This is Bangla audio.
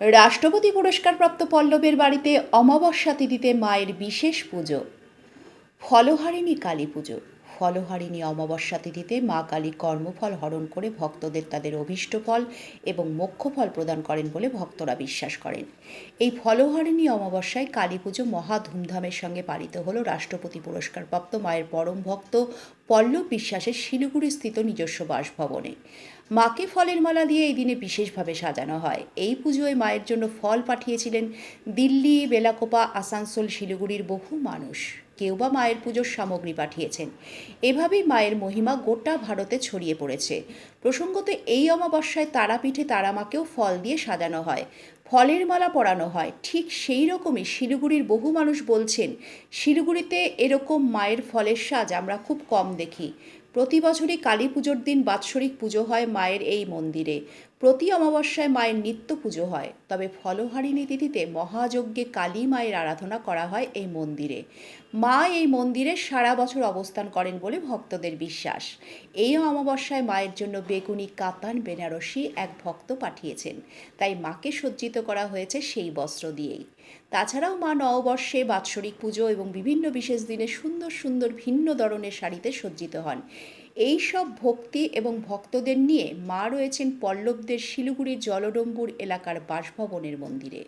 রাষ্ট্রপতি পুরস্কারপ্রাপ্ত পল্লবের বাড়িতে অমাবস্যা তিথিতে মায়ের বিশেষ পুজো। ফলহারিণী কালী পুজো। ফলহারিণী অমাবস্যা তিথিতে মা কালী কর্মফল হরণ করে ভক্তদের তাদের অভীষ্ট ফল এবং মোক্ষফল প্রদান করেন বলে ভক্তরা বিশ্বাস করেন। এই ফলহারিণী অমাবস্যায় কালী পুজো মহা ধুমধামের সঙ্গে পালিত হলো রাষ্ট্রপতি পুরস্কারপ্রাপ্ত মায়ের পরম ভক্ত পল্লব বিশ্বাসের শিলিগুড়ি স্থিত নিজস্ব বাসভবনে। মাকে ফলের মালা দিয়ে এই দিনে বিশেষভাবে সাজানো হয়। এই পুজোয় মায়ের জন্য ফল পাঠিয়েছিলেন দিল্লি, বেলাকোপা, আসানসোল, শিলিগুড়ির বহু মানুষ। কেউ বা মায়ের পুজোর সামগ্রী পাঠিয়েছেন। এভাবেই মায়ের মহিমা গোটা ভারতে ছড়িয়ে পড়েছে। প্রসঙ্গত এই অমাবস্যায় তারাপীঠে তারামাকেও ফল দিয়ে সাজানো হয়। ফলের মালা পরানো হয়। ঠিক সেই রকমই শিলিগুড়ির বহু মানুষ বলছেন, শিলিগুড়িতে এরকম মায়ের ফলের সাজ আমরা খুব কম দেখি। প্রতি বছরই কালী পুজোর দিন বাৎসরিক পুজো হয় মায়ের এই মন্দিরে। প্রতি অমাবস্যায় মায়ের নিত্য পুজো হয়। তবে ফলহারিণী তিথিতে মহাযজ্ঞে কালী মায়ের আরাধনা করা হয় এই মন্দিরে। মা এই মন্দিরে সারা বছর অবস্থান করেন বলে ভক্তদের বিশ্বাস। এই অমাবস্যায় মায়ের জন্য বেগুনি, কাতান, বেনারসি এক ভক্ত পাঠিয়েছেন। তাই মাকে সজ্জিত করা হয়েছে সেই বস্ত্র দিয়েই। তাছাড়াও মা নববর্ষে বাৎসরিক পুজো এবং বিভিন্ন বিশেষ দিনে সুন্দর সুন্দর ভিন্ন ধরনের শাড়িতে সজ্জিত হন। এই সব ভক্তি এবং ভক্তদের নিয়ে মা রয়েছেন পল্লবদের শিলিগুড়ি জলডম্বুর এলাকার বাসভবনের মন্দিরে।